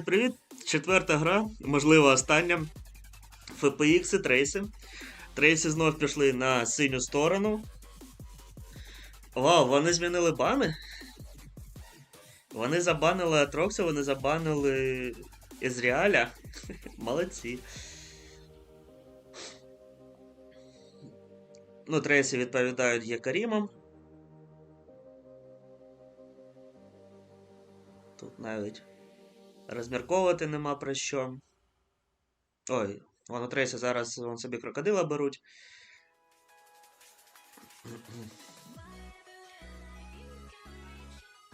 Привіт! Четверта гра, можливо, остання. FPX і Трейси. Трейси знов пішли на синю сторону. Вау, вони змінили бани? Вони забанили Атрокса, вони забанили Езріаля. Молодці. Ну, Трейси відповідають Єкарімом. Тут навіть розмірковувати нема про що. Ой, вон у Трейсі зараз вон собі крокодила беруть.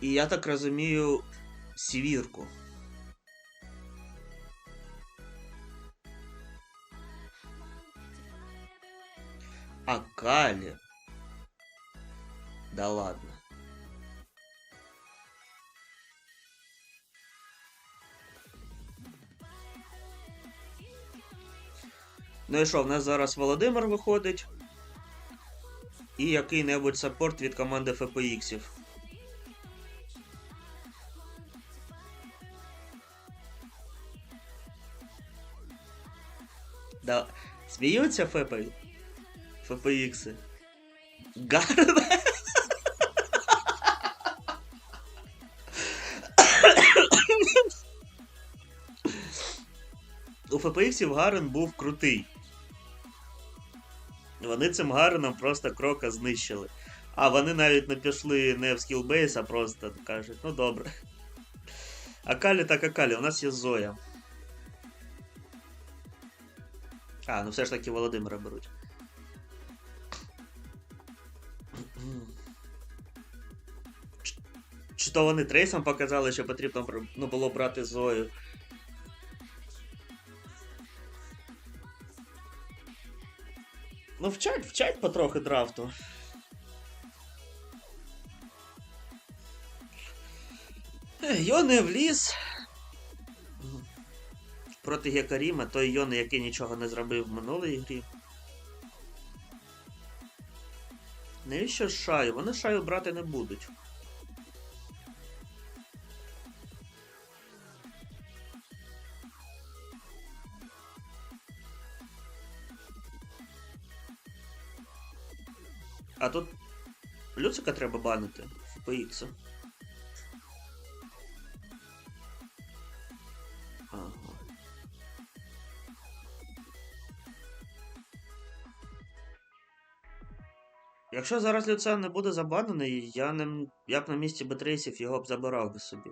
І я так розумію, сівірку. А Калі. Да ладно. Ну і що, в нас зараз Володимир виходить. І який-небудь саппорт від команди FPX. Да. Сміються ФП? FPX. Гарно. У FPX Гарен був крутий. Вони цим Гареном просто крока знищили. А вони навіть не пішли не в скілбейс, а просто кажуть, ну добре. А Калі так Акалі, у нас є Зоя. А, ну все ж таки Володимира беруть. Чи то вони трейсом показали, що потрібно ну, було брати Зою. Ну, вчать, вчать потрохи драфту. Ех, Йони ліс. Проти Гекаріма, той Йони, який нічого не зробив в минулій грі. Навіщо шаю? Вони шаю брати не будуть. Люцика треба банити Боїться. Якщо зараз Люцен не буде забанений, я не, я б на місці Бетрейсів його б забирав би собі.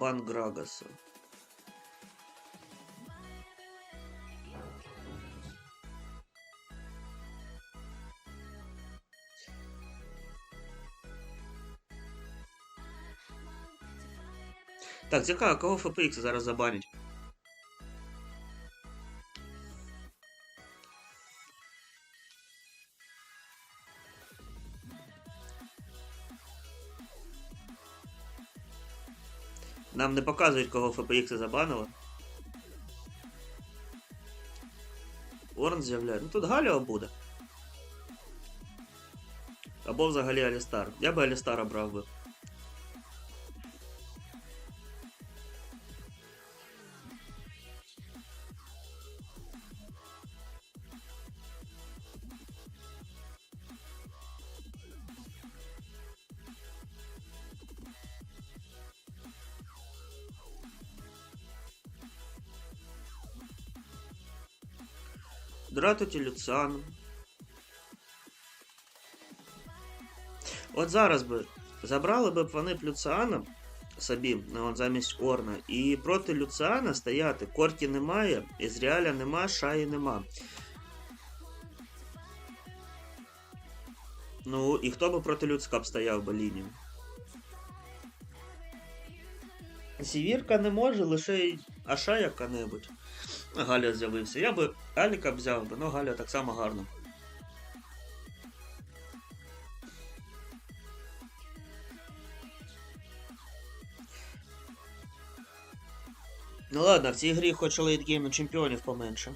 Бан Грагаса. Так, цікаво, кого ФПХ зараз забанять? Нам не показують, кого FPX забанило. Орн з'являє. Ну тут Галіо буде. Або взагалі Алістар. Я би Алістара брав би. Дратуті Люциану. От зараз би забрали б вони б Люциана собі ну, от замість Орна. І проти Люциана стояти. Корті немає, Ізріаля нема, Шаї нема. Ну, і хто би проти Люцика б стояв би лінію? Сівірка не може, лише Аша яка-небудь. Галя з'явився. Я би Аліка взяв би, ну Галя так само гарно. Ну ладно, в цій грі хоч лейтгейм чемпіонів поменше.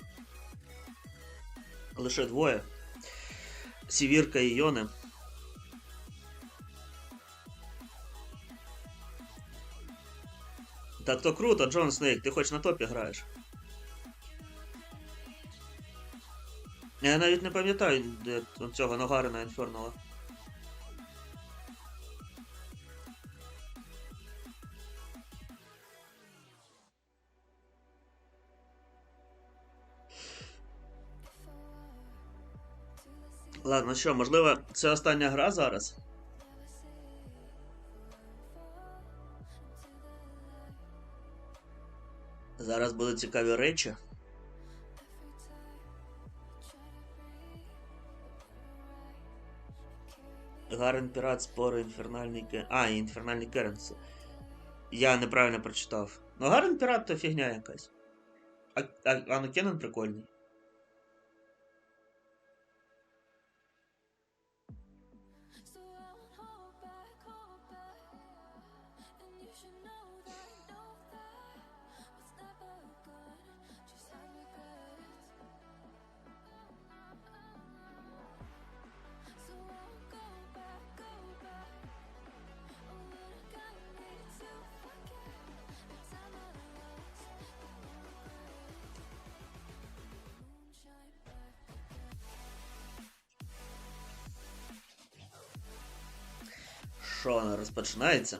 Лише двоє. Сівірка і Йоне. Так то круто, Джон Снейк, ти хоч на топі граєш. Я навіть не пам'ятаю, де цього Ногарина Інфернала. Ладно, що, можливо, це остання гра зараз? Зараз будуть цікаві речі. Гарен Пірат, спори, інфернальний ке... А, інфернальний Керенс. Я неправильно прочитав. Ну, Гарен Пірат то фігня якась. А, а, а ну прикольний. So I'll hold back, hold back. And you should know Що вона розпочинається?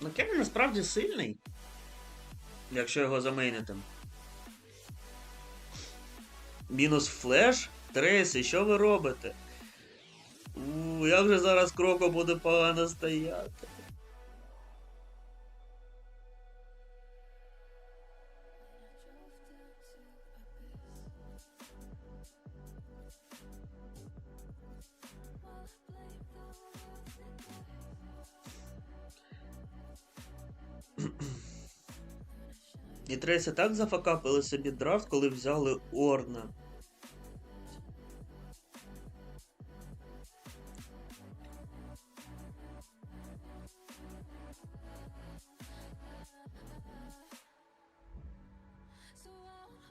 Ну, Кевін насправді сильний. Якщо його замейнити. Мінус флеш? Трейси, що ви робите? У, як же зараз кроко буде погано стояти. І так зафакапили собі драфт, коли взяли Орна.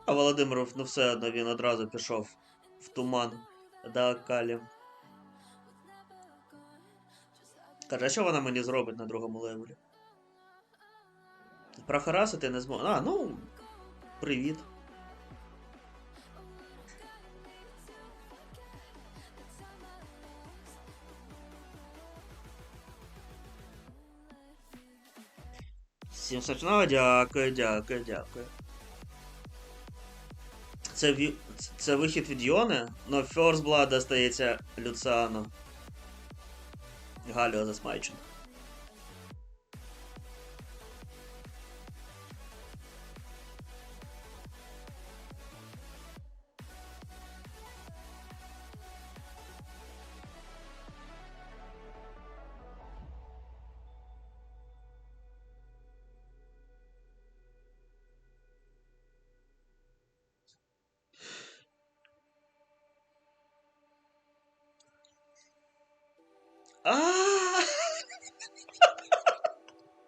А Володимиров, ну все одно він одразу пішов в туман до Акалі. Каже, а що вона мені зробить на другому левелі? Прохарасити не зможу. А, ну. Привіт. Всім смачного, дякую, дякую, дякую. Це, ві... це вихід від Йони, но First Blood достається Люциану. Галіо засмайчен.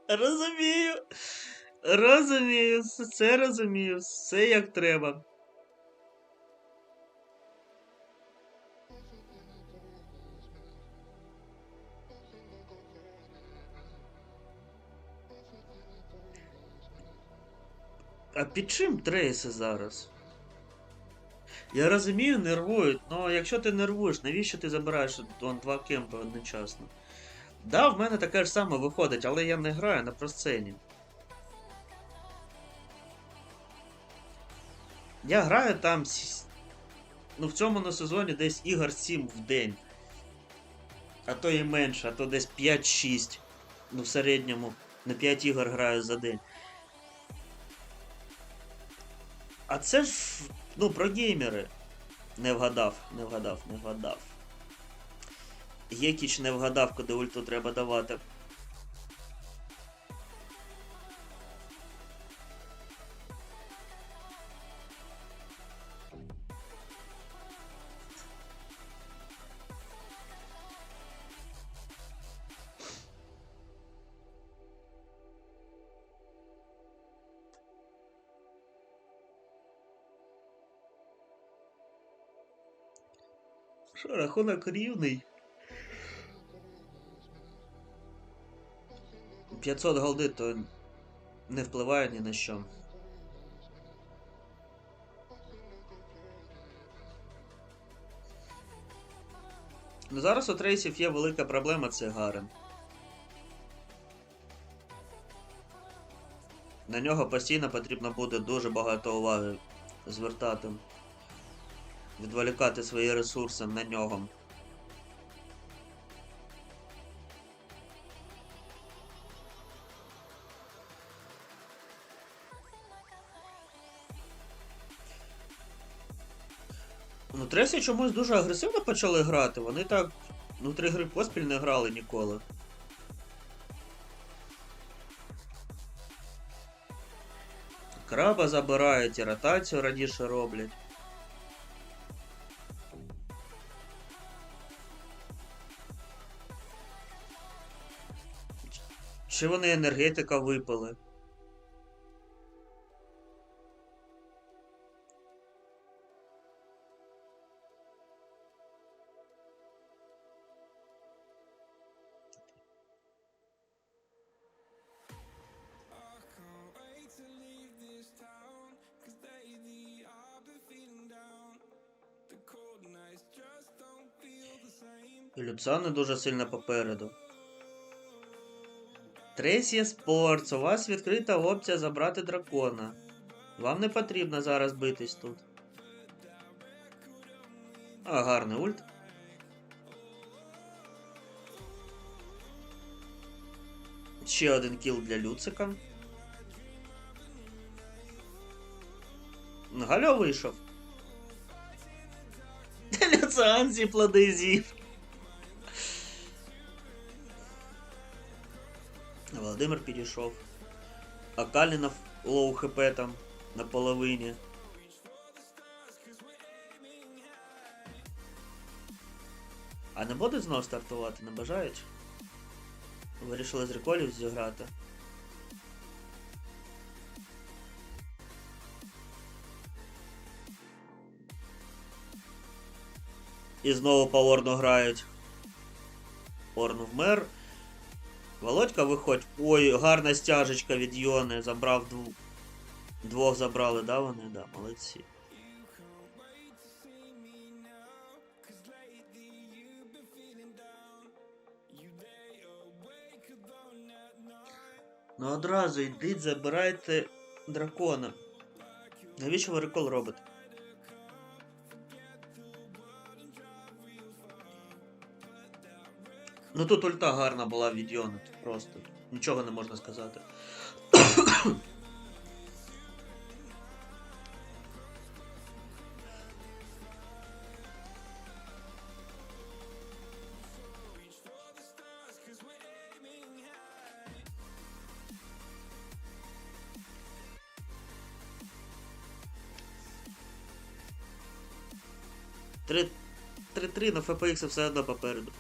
Розумію. Розумію, все розумію, все як треба. А під чим трейси зараз? Я розумію, нервують, але якщо ти нервуєш, навіщо ти забираєш вон, два кемпи одночасно? Да, в мене таке ж саме виходить, але я не граю на просцені. Я граю там. Ну, в цьому на сезоні десь ігор 7 в день. А то і менше, а то десь 5-6. Ну, в середньому на 5 ігор граю за день. А це ж. Ну, про геймери. Не вгадав, не вгадав, не вгадав. Єкіч не вгадав, куди ульту треба давати. Що, рахунок рівний. 500 голди то не впливає ні на що. Ну зараз у трейсів є велика проблема це Гарен. На нього постійно потрібно буде дуже багато уваги звертати. Відволікати свої ресурси на нього. Ну, Тресі чомусь дуже агресивно почали грати. Вони так ну, три гри поспіль не грали ніколи. Краба забирають і ротацію раніше роблять. Чи вони енергетика випили? І Люцани дуже сильно попереду. Трейсі Спортс, у вас відкрита опція забрати дракона. Вам не потрібно зараз битись тут. А, гарний ульт. Ще один кіл для Люцика. Гальо вийшов. Люциан зі плоди з'їв. Володимир підійшов. А Калінов лоу хп там на половині. А не будуть знов стартувати, не бажають? Вирішили з реколів зіграти. І знову по Орну грають. Орн вмер. Володька виходь. Ой, гарна стяжечка від Йони. Забрав двох. Двох забрали, да, вони? Да, молодці. Ну одразу йдіть, забирайте дракона. Навіщо ви рекол робите? Ну тут ульта гарна була від Йони, тут просто. Нічого не можна сказати. Три 3-3, но FPX все одно попереду.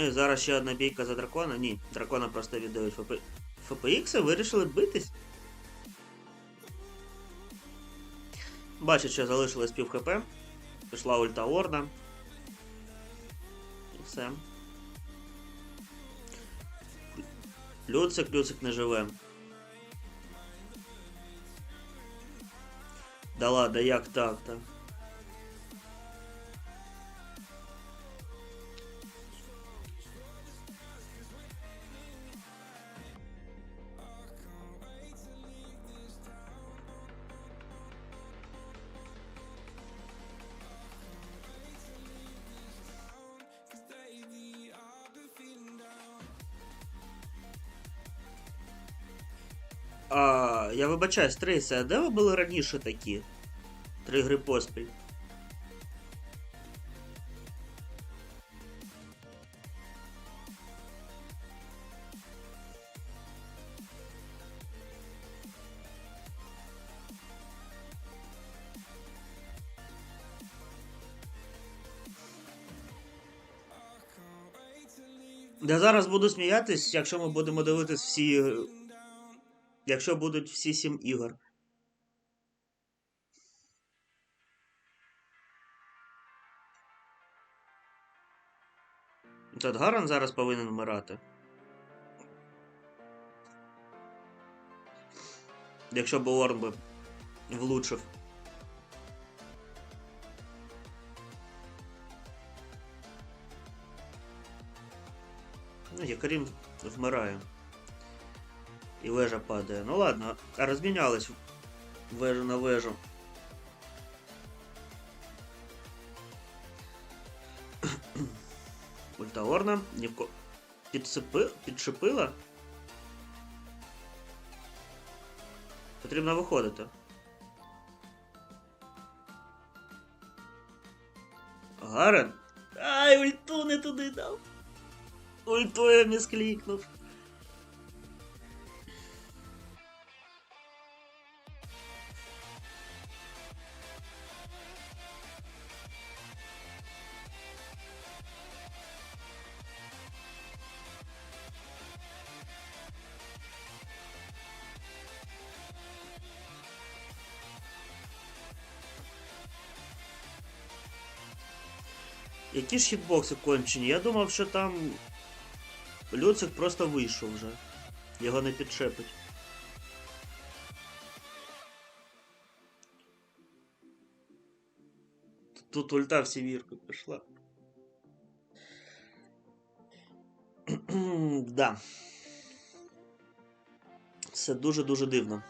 Ну і зараз ще одна бійка за дракона. Ні, дракона просто віддають ФП... FPX вирішили битись. Бачить, що залишилось пів хп. Пішла ульта Орна. І все. Люцик, Люцик не живе. Да ладно, як так-то? Я вибачаюсь, Трейси, а де ви були раніше такі? Три гри поспіль. Я зараз буду сміятись, якщо ми будемо дивитись всі Якщо будуть всі сім ігор. Гаран зараз повинен вмирати. Якщо б Орн би влучив. Ну, Якарім вмирає. І вежа падає. Ну ладно, розмінялись вежу на вежу. Ульта Орна ні в ко... Підсипи... Підшипила? Потрібно виходити. Гарен? Ай, ульту не туди дав. Ульту я місклікнув. Які ж хітбокси кончені? Я думав, що там Люцик просто вийшов вже. Його не підчепить. Тут ульта в сівірку пішла. да. Це дуже-дуже дивно.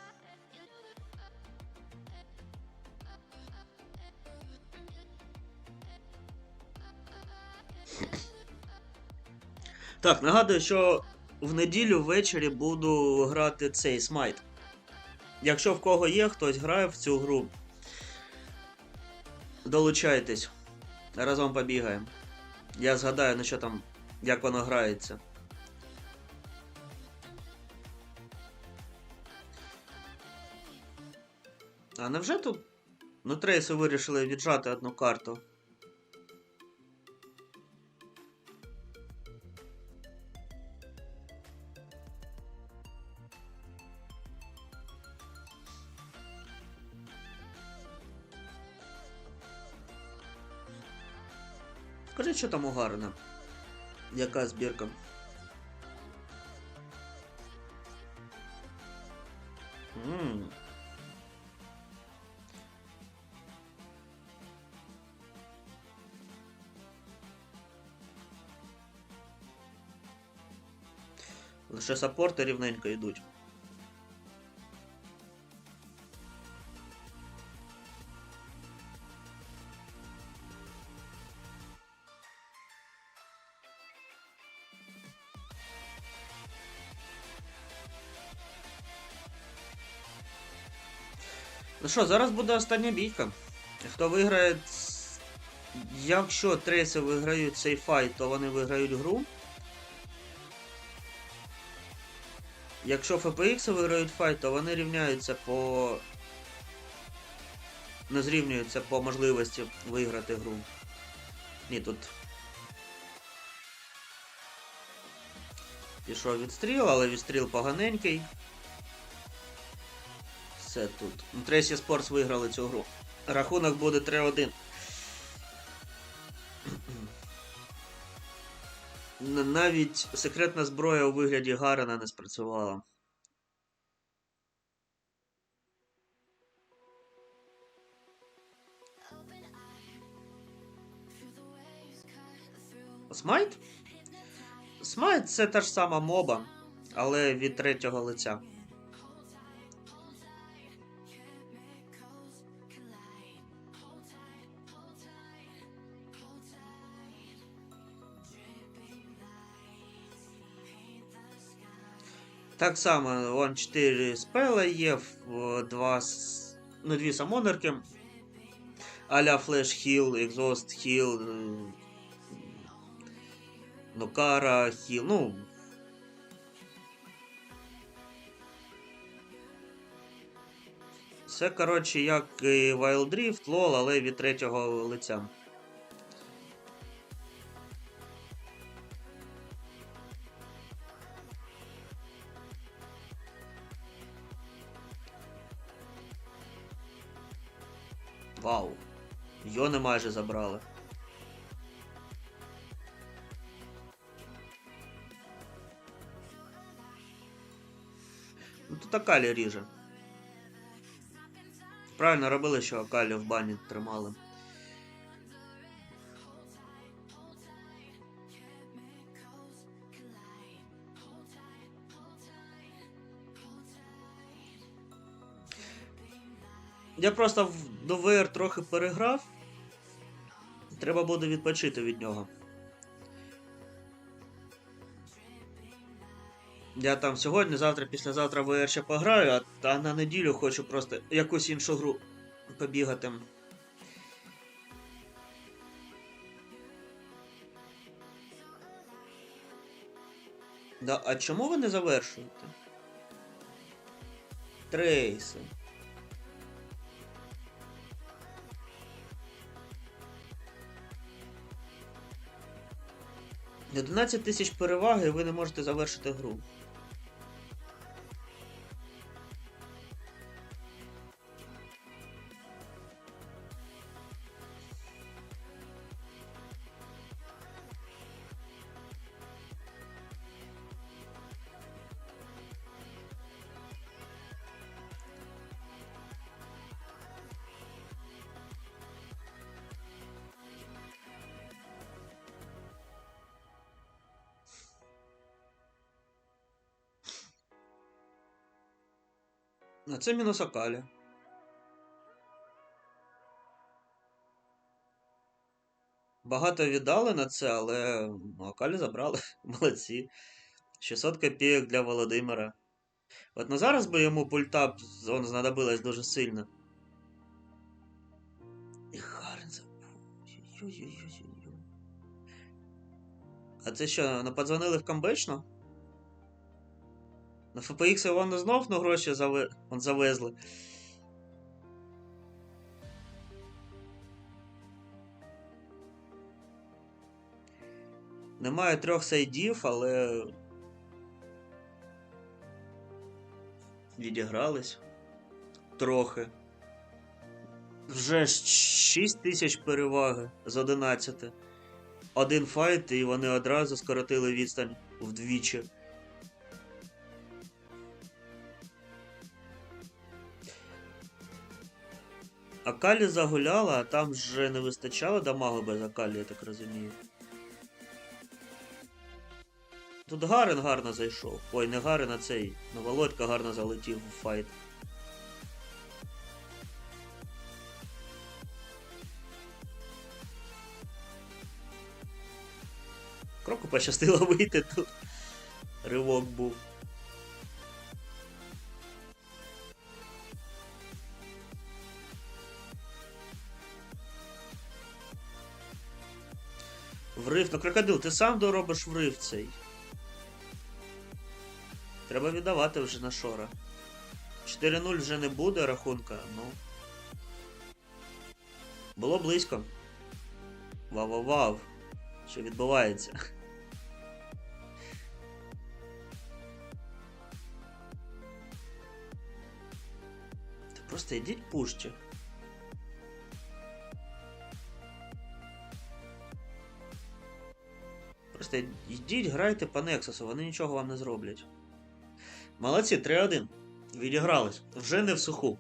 Так, нагадую, що в неділю ввечері буду грати цей смайт. Якщо в кого є, хтось грає в цю гру, долучайтесь. Разом побігаємо. Я згадаю, на що там, як воно грається. А невже тут? Ну, трейси вирішили віджати одну карту. Що там у? Яка збірка? Ммм. Лише саппорти рівненько йдуть. Ну що, зараз буде остання бійка. Хто виграє. Якщо треси виграють цей файт, то вони виграють гру. Якщо FPX виграють файт, то вони рівняються по. Не зрівнюються по можливості виграти гру. Ні, тут. Пішов відстріл, але відстріл поганенький. Все тут. Ну, Тресі Спортс виграли цю гру. Рахунок буде 3-1. Навіть секретна зброя у вигляді Гарена не спрацювала. Смайт? Смайт це та ж сама моба, але від третього лиця. Так само, вон 4 спела є, в- два, с- ну, дві самонерки. Аля Флеш Хіл, Екзост Хіл, Нокара Хіл, ну. Це, коротше, як Wild Rift, LOL, але від третього лиця. Йони майже забрали. Ну тут Акалі ріже. Правильно робили, що Акалі в бані тримали. Я просто в до ВР трохи переграв. Треба буде відпочити від нього. Я там сьогодні, завтра, післязавтра ВР ще пограю, а, на неділю хочу просто якусь іншу гру побігати. Да, а чому ви не завершуєте? Трейси. На 11 тисяч переваги ви не можете завершити гру. Це мінус Акалі. Багато віддали на це, але Акалі забрали. Молодці. 600 копійок для Володимира. От на зараз би йому пульта он знадобилась дуже сильно. І. Ой-ой-ой-ой-ой. А це що, не подзвонили в камбечно? На FPX його знов ну, гроші заве... он завезли. Немає трьох сайдів, але. Відігрались. Трохи. Вже 6 тисяч переваги з 11. Один файт, і вони одразу скоротили відстань вдвічі. Акалі загуляла, а там вже не вистачало дамагу без Акалі, я так розумію. Тут Гарен гарно зайшов. Ой, не Гарен, а цей. Ну, Володька гарно залетів в файт. Кроку пощастило вийти тут. Ривок був. Врив, ну крокодил, ти сам доробиш врив цей. Треба віддавати вже на шора. 4-0 вже не буде рахунка, ну. Було близько. Вау-вау-вау. Що відбувається? Просто йдіть пушче. Просто йдіть, грайте по Нексусу, вони нічого вам не зроблять. Молодці, 3-1. Відігрались. Вже не в суху.